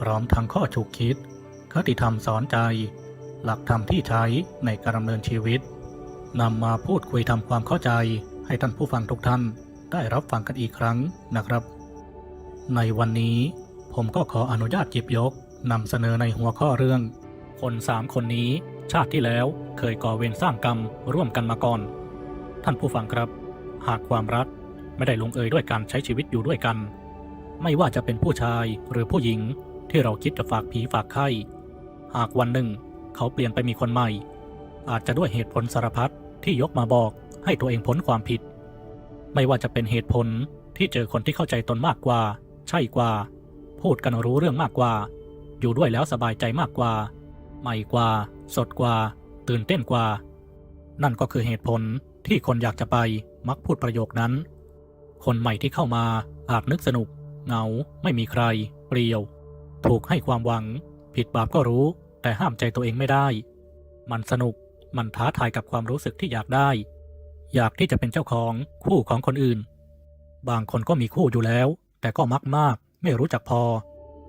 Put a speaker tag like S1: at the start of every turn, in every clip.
S1: พร้อมทั้งข้อฉุกคิด คติธรรมสอนใจ หลักธรรมที่ใช้ในการดำเนินชีวิตนำมาพูดคุยทำความเข้าใจ ให้ท่านผู้ฟังทุกท่านได้รับฟังกันอีกครั้งนะครับ ในวันนี้ผมก็ขออนุญาตหยิบยกนำเสนอในหัวข้อเรื่อง คนสามคนนี้ ชาติที่แล้วเคยก่อเวรสร้างกรรมร่วมกันมาก่อน ท่านผู้ฟังครับ หากความรักไม่ได้ลงเอยด้วยการใช้ชีวิตอยู่ด้วยกัน ไม่ว่าจะเป็นผู้ชายหรือผู้หญิง ที่เราคิดจะฝากผีฝากไข้หากวันหนึ่ง เขาเปลี่ยนไปมีคนใหม่ อาจจะด้วยเหตุผลสารพัดที่ยกมาบอกให้ตัวเองพ้นความผิด ไม่ว่าจะเป็นเหตุผลที่เจอคนที่เข้าใจตนมากกว่า ใช่กว่า พูดกันรู้เรื่องมากกว่า อยู่ด้วยแล้วสบายใจมากกว่า ใหม่กว่า สดกว่า ตื่นเต้นกว่า นั่นก็คือเหตุผลที่คนอยากจะไปมักพูดประโยคนั้น คนใหม่ที่เข้ามาอาจนึกสนุก เหงา ไม่มีใคร เปลี่ยว ถูกให้ความหวัง ผิดบาปก็รู้ แต่ห้ามใจตัวเองไม่ได้ มันสนุกมันท้าทายกับความรู้สึกที่อยากได้ อยากที่จะเป็นเจ้าของคู่ของคนอื่น บางคนก็มีคู่อยู่แล้ว แต่ก็มักมากไม่รู้จักพอ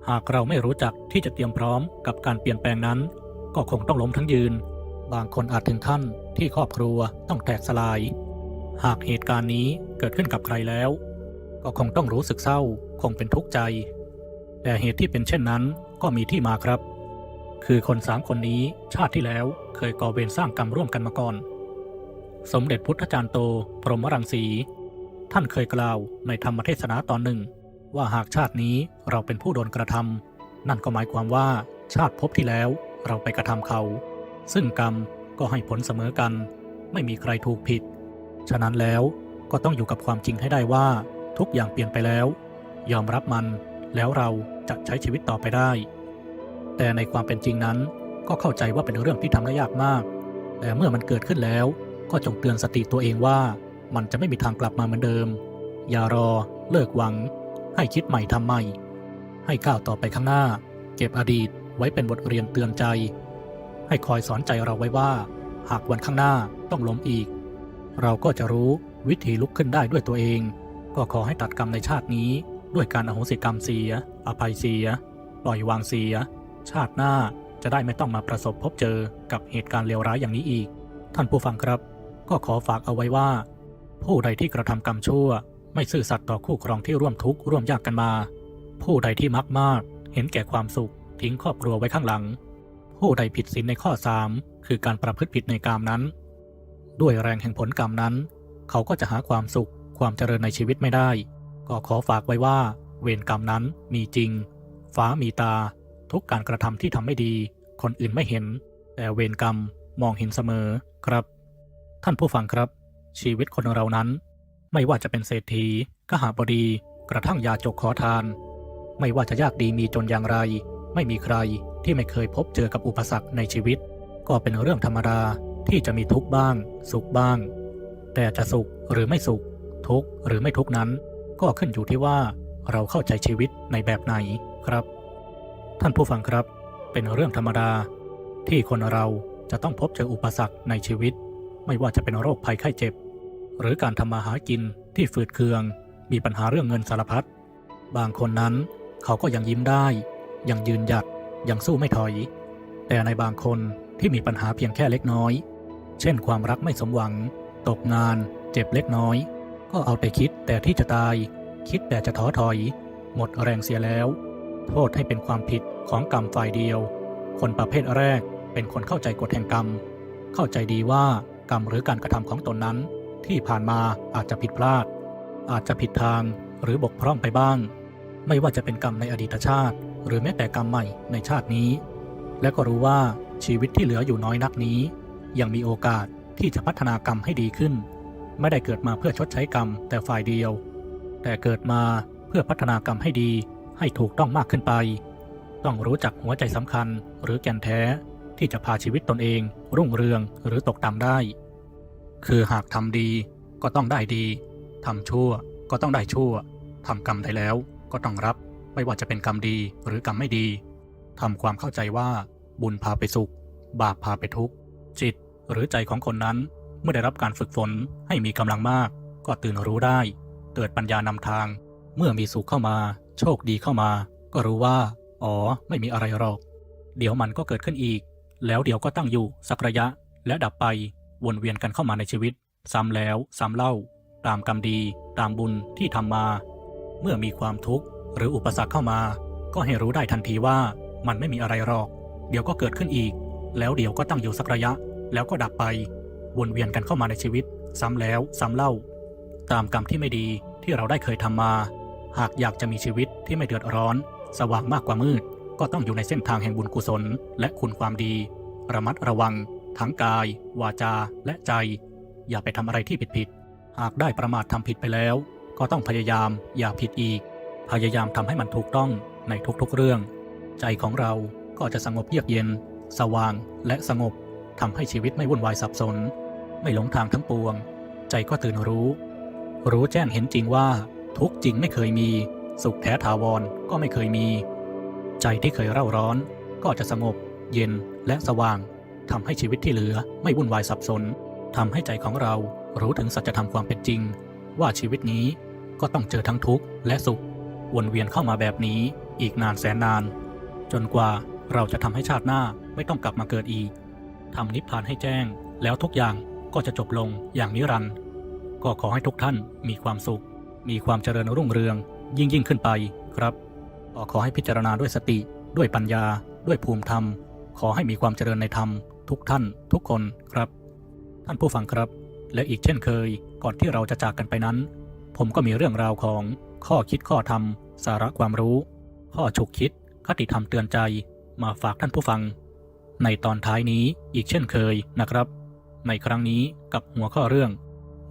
S1: หากเราไม่รู้จักที่จะเตรียมพร้อมกับการเปลี่ยนแปลงนั้น ก็คงต้องล้มทั้งยืน บางคนอาจถึงขั้นที่ครอบครัวต้องแตกสลาย หากเหตุการณ์นี้เกิดขึ้นกับใครแล้ว ก็คงต้องรู้สึกเศร้า คงเป็นทุกข์ใจ แต่เหตุที่เป็นเช่นนั้นก็มีที่มาครับ คือคนสามคนนี้ชาติที่แล้วเคยก่อเวรสร้างกรรมร่วมกันมาก่อน สมเด็จพุทธจารย์โต พรหมรังสี ท่านเคยกล่าวในธรรมเทศนาตอนหนึ่ง ว่าหากชาตินี้เราเป็นผู้โดนกระทำนั่นก็หมายความว่าชาติภพที่แล้วเราไปกระทำเขา ซึ่งกรรมก็ให้ผลเสมอกัน ไม่มีใครถูกผิด ฉะนั้นแล้วก็ต้องอยู่กับความจริงให้ได้ว่า ทุกอย่างเปลี่ยนไปแล้ว ยอมรับมัน แล้วเราจะใช้ชีวิตต่อไปได้ แต่ในความเป็นจริงนั้นก็เข้าใจว่าเป็นเรื่องที่ทำได้ยากมาก แต่เมื่อมันเกิดขึ้นแล้ว ก็จงเตือนสติตัวเองว่ามันจะไม่มีทางกลับมาเหมือนเดิม อย่ารอ เลิกหวัง ให้คิดใหม่ทำใหม่ ให้ก้าวต่อไปข้างหน้า เก็บอดีตไว้เป็นบทเรียนเตือนใจ ให้คอยสอนใจเราไว้ว่า หากวันข้างหน้าต้องล้มอีก เราก็จะรู้วิธีลุกขึ้นได้ด้วยตัวเอง ก็ขอให้ตัดกรรมในชาตินี้ ด้วยการอโหสิกรรมเสีย อภัยเสีย ปล่อยวางเสีย ชาติหน้าจะได้ไม่ต้องมาประสบพบเจอกับเหตุการณ์เลวร้ายอย่างนี้อีก ท่านผู้ฟังครับ ก็ขอฝากเอาไว้ว่า ผู้ใดที่กระทำกรรมชั่ว ไม่ซื่อสัตย์ต่อคู่ครองที่ร่วมทุกข์ร่วมยากกันมา ผู้ใดที่มักมาก เห็นแก่ความสุข ทิ้งครอบครัวไว้ข้างหลัง ผู้ใดผิดศีลในข้อ3คือการประพฤติผิดในกามนั้น ด้วยแรงแห่งผลกรรมนั้น เขาก็จะหาความสุขความเจริญในชีวิตไม่ได้ ก็ขอฝากไว้ว่า เวรกรรมนั้นมีจริง ฟ้ามีตา ทุกการกระทำที่ทำไม่ดี คนอื่นไม่เห็น แต่เวรกรรมมองเห็นเสมอครับ ท่านผู้ฟังครับ ชีวิตคนเรานั้น ไม่ว่าจะเป็นเศรษฐีกหาบดีกระทั่งยาจกขอทาน ไม่ว่าจะยากดีมีจนอย่างไร ไม่มีใครที่ไม่เคยพบเจอกับอุปสรรคในชีวิต ก็เป็นเรื่องธรรมดาที่จะมีทุกข์บ้าง สุขบ้าง แต่จะสุขหรือไม่สุข ทุกข์หรือไม่ทุกข์นั้น ก็ขึ้นอยู่ที่ว่าเราเข้าใจชีวิตในแบบไหนครับ ท่านผู้ฟังครับ เป็นเรื่องธรรมดา ที่คนเราจะต้องพบเจออุปสรรคในชีวิต ไม่ว่าจะเป็นโรคภัยไข้เจ็บ หรือการทำมาหากินที่ฝืดเคือง มีปัญหาเรื่องเงินสารพัดบางคนนั้นเขาก็ยังยิ้มได้ ยังยืนหยัดยังสู้ไม่ถอย แต่ในบางคนที่มีปัญหาเพียงแค่เล็กน้อย เช่นความรักไม่สมหวัง ตกงาน เจ็บเล็กน้อย ก็เอาแต่คิดแต่ที่จะตาย คิดแต่จะท้อถอย หมดแรงเสียแล้ว โทษให้เป็นความผิดของกรรมฝ่ายเดียว คนประเภทแรกเป็นคนเข้าใจกฎแห่งกรรม เข้าใจดีว่ากรรมหรือการกระทำของตนนั้น ที่ผ่านมาอาจจะผิดพลาด อาจจะผิดทางหรือบกพร่องไปบ้าง ไม่ว่าจะเป็นกรรมในอดีตชาติ หรือแม้แต่กรรมใหม่ในชาตินี้ และก็รู้ว่าชีวิตที่เหลืออยู่น้อยนักนี้ ยังมีโอกาสที่จะพัฒนากรรมให้ดีขึ้น ไม่ได้เกิดมาเพื่อชดใช้กรรมแต่ฝ่ายเดียว แต่เกิดมาเพื่อพัฒนากรรมให้ดี ให้ถูกต้องมากขึ้นไป ต้องรู้จักหัวใจสำคัญ หรือแก่นแท้ที่จะพาชีวิตตนเอง รุ่งเรืองหรือตกต่ำได้ คือหากทำดีก็ต้องได้ดีทำชั่วก็ต้องได้ชั่วทำกรรมได้แล้วก็ต้องรับ ไม่ว่าจะเป็นกรรมดีหรือกรรมไม่ดีทำความเข้าใจว่าบุญพาไปสุข บาปพาไปทุกข์จิตหรือใจของคนนั้น มื่อได้รับการฝึกฝนให้มีกำลังมาก ก็ตื่นรู้ได้ เกิดปัญญานำทาง เมื่อมีสุขเข้ามา โชคดีเข้ามา ก็รู้ว่า อ๋อ ไม่มีอะไรหรอก เดี๋ยวมันก็เกิดขึ้นอีก แล้วเดี๋ยวก็ตั้งอยู่สักระยะ และดับไป วนเวียนกันเข้ามาในชีวิต ซ้ำแล้ว ซ้ำเล่า ตามกรรมดี ตามบุญที่ทำมา เมื่อมีความทุกข์หรืออุปสรรคเข้ามา ก็ให้รู้ได้ทันทีว่ามันไม่มีอะไรหรอก เดี๋ยวก็เกิดขึ้นอีก แล้วเดี๋ยวก็ตั้งอยู่สักระยะ แล้วก็ดับไป วนเวียนกันเข้ามาในชีวิต ซ้ำแล้วซ้ำเล่า ตามกรรมที่ไม่ดีที่เราได้เคยทำมา หากอยากจะมีชีวิตที่ไม่เดือดร้อน สว่างมากกว่ามืด ก็ต้องอยู่ในเส้นทางแห่งบุญกุศล และคุณความดี ระมัดระวัง ทั้งกาย วาจา และใจ อย่าไปทำอะไรที่ผิดผิดๆหากได้ประมาททำผิดไปแล้ว ก็ต้องพยายาม อย่าผิดอีก พยายามทำให้มันถูกต้องในทุกๆเรื่อง ใจของเราก็จะสงบเยือกเย็น สว่างและสงบทำให้ชีวิตไม่วุ่นวายสับสน ไม่หลงทางทั้งปวง ใจก็ตื่นรู้ รู้แจ้งเห็นจริงว่าทุกจริงไม่เคยมี สุขแท้ถาวรก็ไม่เคยมี ใจที่เคยเร่าร้อน ก็จะสงบ เย็นและสว่างทำให้ชีวิตที่เหลือไม่วุ่นวายสับสนทำให้ใจของเรารู้ถึงสัจธรรมความเป็นจริง ว่าชีวิตนี้ก็ต้องเจอทั้งทุกข์และสุข วนเวียนเข้ามาแบบนี้อีกนานแสนนาน จนกว่าเราจะทำให้ชาติหน้าไม่ต้องกลับมาเกิดอีกทำนิพพานให้แจ้งแล้วทุกอย่าง ก็จะจบลงอย่างนิรันดร์ก็ขอให้ทุกท่านมีความสุข มีความเจริญรุ่งเรือง ยิ่งยิ่งขึ้นไปครับก็ขอให้พิจารณาด้วยสติ ด้วยปัญญา ด้วยภูมิธรรม ขอให้มีความเจริญในธรรม ทุกท่าน ทุกคนครับ ท่านผู้ฟังครับ และอีกเช่นเคย ก่อนที่เราจะจากกันไปนั้น ผมก็มีเรื่องราวของข้อคิดข้อธรรม สาระความรู้ ข้อฉุกคิด คติธรรมเตือนใจ มาฝากท่านผู้ฟัง ในตอนท้ายนี้อีกเช่นเคยนะครับ ในครั้งนี้กับหัวข้อเรื่อง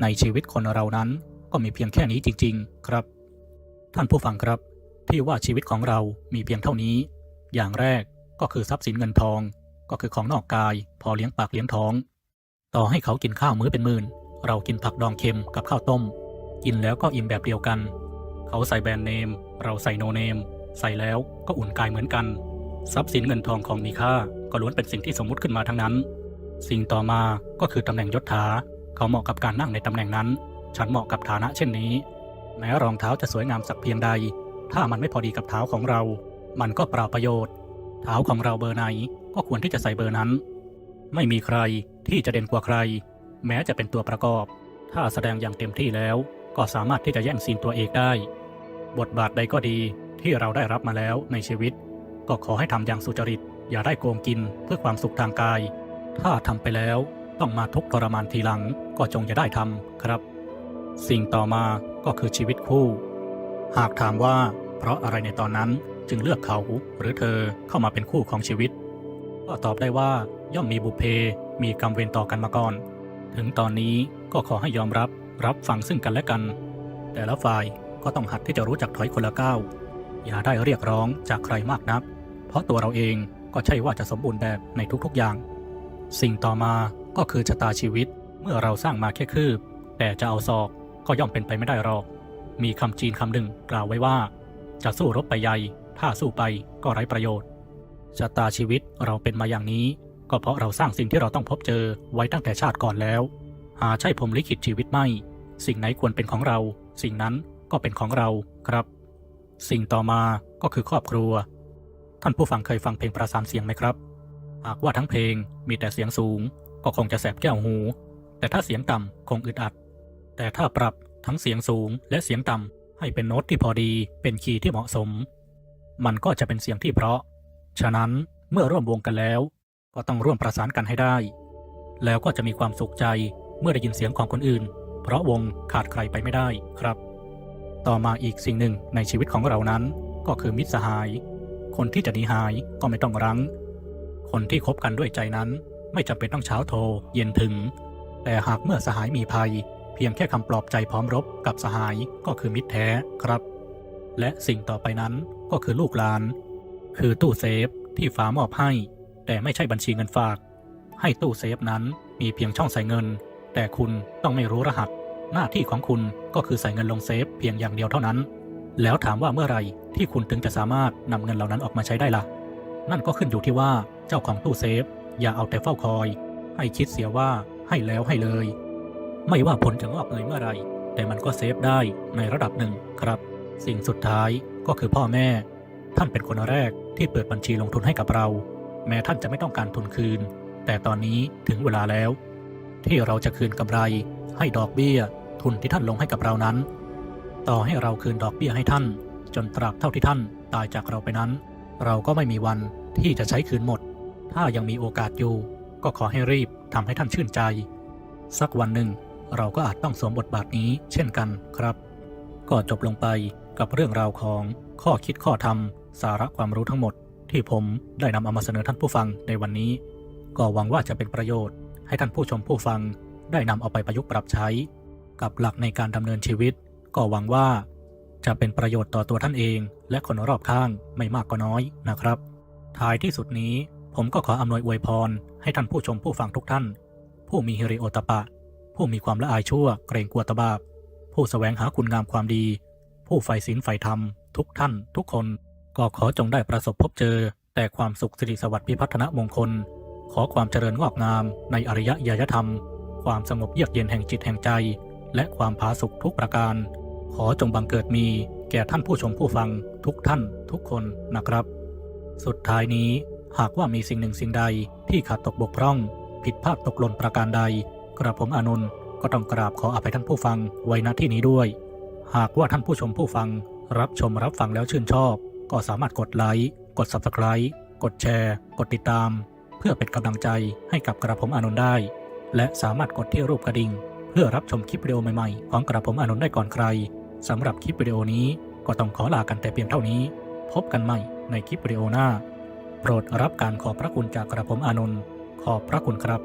S1: ในชีวิตคนเรานั้นก็มีเพียงแค่นี้จริง ๆ ครับ ท่านผู้ฟังครับ ที่ว่าชีวิตของเรามีเพียงเท่านี้ อย่างแรกก็คือทรัพย์สินเงินทอง ก็คือของนอกกาย พอเลี้ยงปากเลี้ยงท้อง ต่อให้เขากินข้าวมื้อเป็นหมื่น เรากินผักดองเค็มกับข้าวต้ม กินแล้วก็อิ่มแบบเดียวกัน เขาใส่แบรนด์เนม เราใส่โนเนม ใส่แล้วก็อุ่นกายเหมือนกัน ทรัพย์สินเงินทองของมีค่าก็ล้วนเป็นสิ่งที่สมมุติขึ้นมาทั้งนั้น สิ่งต่อมาก็คือตำแหน่งยศถาเขาเหมาะกับการนั่งในตำแหน่งนั้น ฉันเหมาะกับฐานะเช่นนี้ แม้รองเท้าจะสวยงามสักเพียงใด ถ้ามันไม่พอดีกับเท้าของเรา มันก็เปล่าประโยชน์ เท้าของเราเบอร์ไหนก็ควรที่จะใส่เบอร์นั้น ไม่มีใครที่จะเด่นกว่าใคร แม้จะเป็นตัวประกอบ ถ้าแสดงอย่างเต็มที่แล้ว ก็สามารถที่จะแย่งซีนตัวเอกได้ บทบาทใดก็ดีที่เราได้รับมาแล้วในชีวิต ก็ขอให้ทำอย่างสุจริต อย่าได้โกงกินเพื่อความสุขทางกาย ถ้าทำไปแล้วต้องมาทุกทรมานทีหลังก็จงอย่าได้ทำครับ สิ่งต่อมาก็คือชีวิตคู่ หากถามว่าเพราะอะไรในตอนนั้นจึงเลือกเขาหรือเธอเข้ามาเป็นคู่ของชีวิต ก็ตอบได้ว่าย่อมมีบุเพ มีกรรมเวรต่อกันมาก่อน ถึงตอนนี้ก็ขอให้ยอมรับรับฟังซึ่งกันและกัน แต่ละฝ่ายก็ต้องหัดที่จะรู้จักถอยคนละก้าวอย่าได้เรียกร้องจากใครมากนัก เพราะตัวเราเองก็ใช่ว่าจะสมบูรณ์แบบในทุกๆอย่าง สิ่งต่อมาก็คือชะตาชีวิต เมื่อเราสร้างมาแค่คืบ แต่จะเอาศอกก็ย่อมเป็นไปไม่ได้หรอก มีคำจีนคำหนึ่งกล่าวไว้ว่า จะสู้รบไปใหญ่ถ้าสู้ไปก็ไร้ประโยชน์ชะตาชีวิตเราเป็นมาอย่างนี้ ก็เพราะเราสร้างสิ่งที่เราต้องพบเจอไว้ตั้งแต่ชาติก่อนแล้ว หาใช่ผมลิขิตชีวิตไม่ สิ่งไหนควรเป็นของเรา สิ่งนั้นก็เป็นของเราครับ สิ่งต่อมาก็คือครอบครัว ท่านผู้ฟังเคยฟังเพลงประสานเสียงไหมครับ หากว่าทั้งเพลงมีแต่เสียงสูง ก็คงจะแสบแก้วหู แต่ถ้าเสียงต่ำคงอึดอัด แต่ถ้าปรับทั้งเสียงสูงและเสียงต่ำให้เป็นโน้ตที่พอดีเป็นคีย์ที่เหมาะสม มันก็จะเป็นเสียงที่เพราะ ฉะนั้นเมื่อร่วมวงกันแล้ว ก็ต้องร่วมประสานกันให้ได้ แล้วก็จะมีความสุขใจเมื่อได้ยินเสียงของคนอื่น เพราะวงขาดใครไปไม่ได้ครับ ต่อมาอีกสิ่งหนึ่งในชีวิตของเรานั้น ก็คือมิตรสหาย คนที่จะหนีหายก็ไม่ต้องรั้ง คนที่คบกันด้วยใจนั้น ไม่จำเป็นต้องเช้าโทร เย็นถึง แต่หากเมื่อสหายมีภัย เพียงแค่คำปลอบใจพร้อมรบกับสหายก็คือมิตรแท้ครับ และสิ่งต่อไปนั้นก็คือลูกหลาน คือตู้เซฟที่ฟ้ามอบให้ แต่ไม่ใช่บัญชีเงินฝาก ให้ตู้เซฟนั้นมีเพียงช่องใส่เงิน แต่คุณต้องไม่รู้รหัส หน้าที่ของคุณก็คือใส่เงินลงเซฟเพียงอย่างเดียวเท่านั้น แล้วถามว่าเมื่อไรที่คุณถึงจะสามารถนำเงินเหล่านั้นออกมาใช้ได้ล่ะ นั่นก็ขึ้นอยู่ที่ว่าเจ้าของตู้เซฟ อย่าเอาแต่เฝ้าคอย ให้คิดเสียว่าให้แล้วให้เลย ไม่ว่าผลจะงอกเงยเมื่อไรแต่มันก็เซฟได้ในระดับหนึ่งครับ สิ่งสุดท้ายก็คือพ่อแม่ ท่านเป็นคนแรกที่เปิดบัญชีลงทุนให้กับเรา แม้ท่านจะไม่ต้องการทุนคืน แต่ตอนนี้ถึงเวลาแล้ว ที่เราจะคืนกำไร ให้ดอกเบี้ย ทุนที่ท่านลงให้กับเรานั้น ต่อให้เราคืนดอกเบี้ยให้ท่าน จนตราบเท่าที่ท่านตายจากเราไปนั้น เราก็ไม่มีวันที่จะใช้คืนหมด ถ้ายังมีโอกาสอยู่ ก็ขอให้รีบทำให้ท่านชื่นใจ สักวันหนึ่งเราก็อาจต้องสวมบทบาทนี้เช่นกันครับ ก็จบลงไปกับเรื่องราวของข้อคิดข้อธรรม สาระความรู้ทั้งหมด ที่ผมได้นำเอามาเสนอท่านผู้ฟังในวันนี้ ก็หวังว่าจะเป็นประโยชน์ ให้ท่านผู้ชมผู้ฟังได้นำเอาไปประยุกต์ปรับใช้ กับหลักในการดำเนินชีวิต ก็หวังว่าจะเป็นประโยชน์ต่อตัวท่านเอง และคนรอบข้างไม่มากก็น้อยนะครับ ท้ายที่สุดนี้ผมก็ขออำนวยอวยพร ให้ท่านผู้ชมผู้ฟังทุกท่าน ผู้มีฮิริโอตปะ ผู้มีความละอายชั่วเกรงกลัวตบาปผู้แสวงหาคุณงามความดี ผู้ใฝ่ศีลใฝ่ธรรม ทุกท่าน ทุกคน ก็ขอจงได้ประสบพบเจอ แต่ความสุขสิริสวัสดิ์พิพัฒนมงคล ขอความเจริญงอกงาม ในอริยญาณธรรม ความสงบเยือกเย็นแห่งจิตแห่งใจ และความผาสุกทุกประการ ขอจงบังเกิดมี แก่ท่านผู้ชมผู้ฟังทุกท่านทุกคนนะครับ สุดท้ายนี้หากว่ามีสิ่งหนึ่งสิ่งใดที่ขาดตกบกพร่อง ผิดพลาดตกหล่นประการใด กระผมอานนก็ต้องกราบขออภัยท่านผู้ฟังไว้ณที่นี้ด้วย หากว่าท่านผู้ชมผู้ฟัง รับชมรับฟังแล้วชื่นชอบ ก็สามารถกดไลค์กด Subscribe กดแชร์ กดติดตาม เพื่อเป็นกำลังใจให้กับกระผมอานนได้ และสามารถกดที่รูปกระดิ่ง เพื่อรับชมคลิปวิดีโอใหม่ๆ ของกระผมอานนได้ก่อนใคร สำหรับคลิปวิดีโอนี้ก็ต้องขอลากันแต่เพียงเท่านี้ พบกันใหม่ในคลิปวิดีโอหน้า โปรดรับการขอบพระคุณจากกระผมอานนท์ขอบพระคุณครับ